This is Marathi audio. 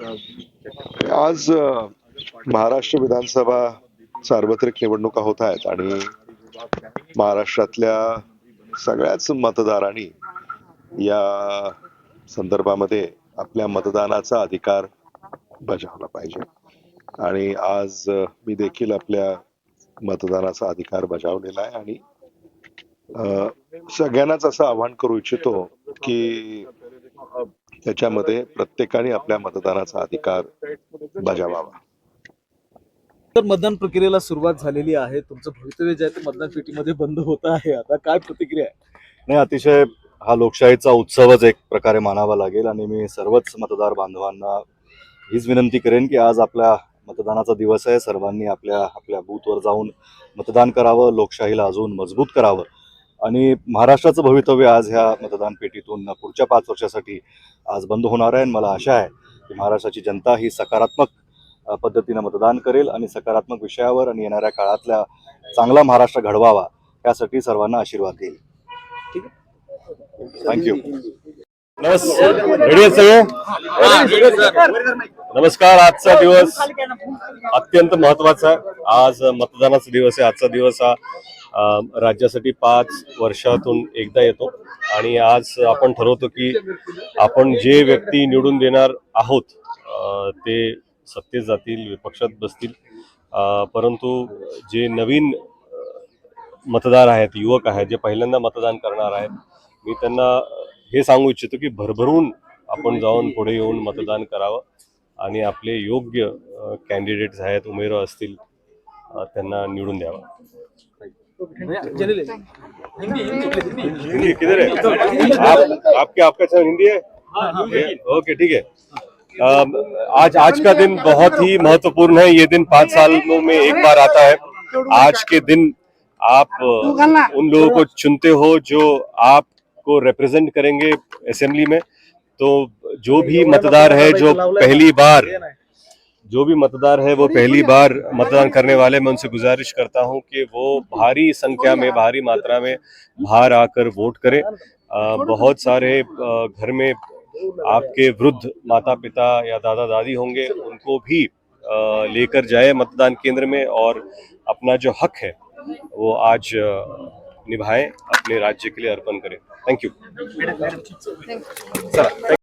आज महाराष्ट्र विधानसभा सार्वत्रिक निवडणुका होत आहेत आणि महाराष्ट्रातल्या सगळ्याच मतदारांनी या संदर्भामध्ये आपल्या मतदानाचा अधिकार बजावला पाहिजे. आणि आज मी देखील आपल्या मतदानाचा अधिकार बजावलेला आहे आणि सगळ्यांनाच असं आवाहन करू इच्छितो की त्याच्यामध्ये प्रत्येकाने आपल्या मतदानाचा अधिकार बजावावा. तर मतदान प्रक्रियेला सुरुवात झालेली आहे. तुमचं भवितव्य जे आहे ते मतदान पेटीमध्ये बंद होत आहे. आता काय प्रतिक्रिया आहे? नाही अतिशय हा लोकशाहीचा उत्सवच एक प्रकारे मानावा लागेल आणि मी सर्वच मतदार बांधवांना हीच विनंती करेन की आज आपल्या मतदानाचा दिवस आहे. सर्वांनी आपल्या आपल्या बूथवर जाऊन मतदान करावं लोकशाहीला अजून मजबूत करावं. आणि महाराष्ट्राचं भवितव्य आज ह्या मतदान पेटीतून पुढच्या पाच वर्षासाठी आज बंद होणार आहे. आणि मला आशा आहे की महाराष्ट्राची जनता ही सकारात्मक पद्धतीनं मतदान करेल आणि सकारात्मक विषयावर आणि येणाऱ्या काळातल्या चांगला महाराष्ट्र घडवावा यासाठी सर्वांना आशीर्वाद देईल. थँक्यू नमस् रेडी आहेत सगळे? नमस्कार आजचा दिवस अत्यंत महत्त्वाचा आहे. आज मतदानाचा दिवस आहे आजचा दिवस हा राज्यासाठी पाच वर्षातून एकदा येतो. आणि आज आपण ठरवतो की आपण जे व्यक्ती निवडून देणार आहोत ते सत्तेत जातील विपक्षात बसतील. परंतु जे नवीन मतदार आहेत युवक आहेत जे पहिल्यांदा मतदान करणार आहेत मी त्यांना हे सांगू इच्छितो की भरभरून आपण जाऊन पुढे येऊन मतदान करावं. आणि आपले योग्य कॅन्डिडेट्स आहेत उमेदवार असतील त्यांना निवडून द्यावं. हिंदी किधर है? आप आपके आपका चैनल हिंदी है? ओके ठीक है। आज आज का दिन बहुत ही महत्वपूर्ण है। ये दिन पाँच सालों में एक बार आता है। आज के दिन आप उन लोगों को चुनते हो जो आपको रिप्रेजेंट करेंगे असेंबली में। तो जो भी मतदार है जो पहली बार जो भी मतदार है वो पहली बार मतदान करने वाले मैं उनसे गुजारिश करता हूँ कि वो भारी संख्या में भारी मात्रा में बाहर आकर वोट करें। अ, बहुत सारे घर में आपके वृद्ध माता पिता या दादा दादी होंगे उनको भी लेकर जाए मतदान केंद्र में और अपना जो हक है वो आज निभाएँ अपने राज्य के लिए अर्पण करें। थैंक यू चला